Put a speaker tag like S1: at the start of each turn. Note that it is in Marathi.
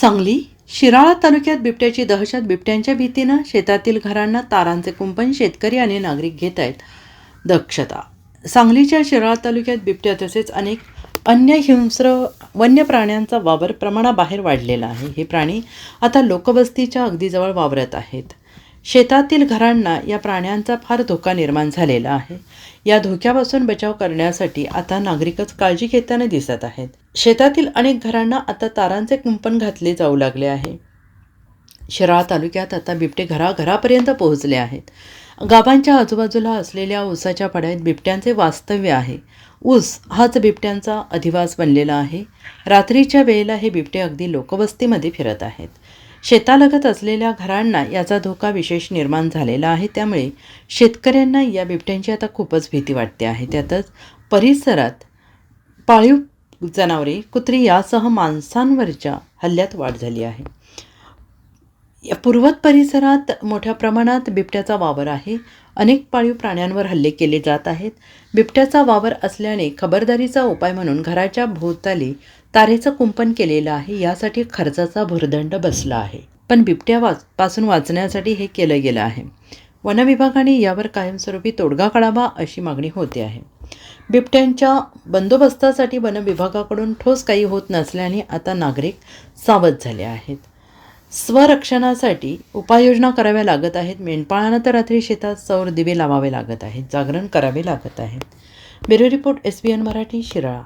S1: सांगली शिराळा तालुक्यात बिबट्याची दहशत. बिबट्यांच्या भीतीनं शेतातील घरांना तारांचे कुंपण शेतकरी आणि नागरिक घेत आहेत. दक्षता. सांगलीच्या शिराळा तालुक्यात बिबट्या तसेच अनेक अन्य हिंस्र वन्य प्राण्यांचा वावर प्रमाणाबाहेर वाढलेला आहे. हे प्राणी आता लोकवस्तीच्या अगदी जवळ वावरत आहेत. शेतातील घरांना या प्राण्यांचा फार धोका निर्माण झालेला आहे. या धोक्यापासून बचाव करण्यासाठी आता नागरिकच काळजी घेताना दिसत आहेत. शेतातील अनेक घरांना आता तारांचे कुंपण घातले जाऊ लागले आहे. शिराळा तालुक्यात आता बिबटे घराघरापर्यंत पोहोचले आहेत. गावांच्या आजूबाजूला असलेल्या ऊसाच्या पड्यात बिबट्यांचे वास्तव्य आहे. ऊस हाच बिबट्यांचा अधिवास बनलेला आहे. रात्रीच्या वेळेला हे बिबटे अगदी लोकवस्तीमध्ये फिरत आहेत. शेतालगत असलेल्या घरांना याचा धोका विशेष निर्माण झालेला आहे. त्यामुळे शेतकऱ्यांना या बिबट्यांची आता खूपच भीती वाटते आहे. त्यातच परिसरात पाळीव जनावरे कुत्री यासह माणसांवरच्या हल्ल्यात वाढ झाली आहे. या पूर्वत परिसरात मोठ्या प्रमाणात बिबट्याचा वावर आहे. अनेक पाळीव प्राण्यांवर हल्ले केले जात आहेत. बिबट्याचा वावर असल्याने खबरदारीचा उपाय म्हणून घराच्या भोवताली तारेचं कुंपण केलेलं आहे. यासाठी खर्चाचा भुर्दंड बसला आहे. पण बिबट्या वाच पासून वाचण्यासाठी हे केलं गेलं आहे. वनविभागाने यावर कायमस्वरूपी तोडगा काढावा अशी मागणी होते आहे. बिबट्यांच्या बंदोबस्तासाठी वनविभागाकडून ठोस काही होत नसल्याने आता नागरिक सावध झाले आहेत. स्वरक्षणासाठी उपाययोजना कराव्या लागत आहेत. मेंढपाळांना तर रात्री शेतात सौर दिवे लावावे लागत आहेत. जागरण करावे लागत आहे. Bureau report S B N Marathi Shirala.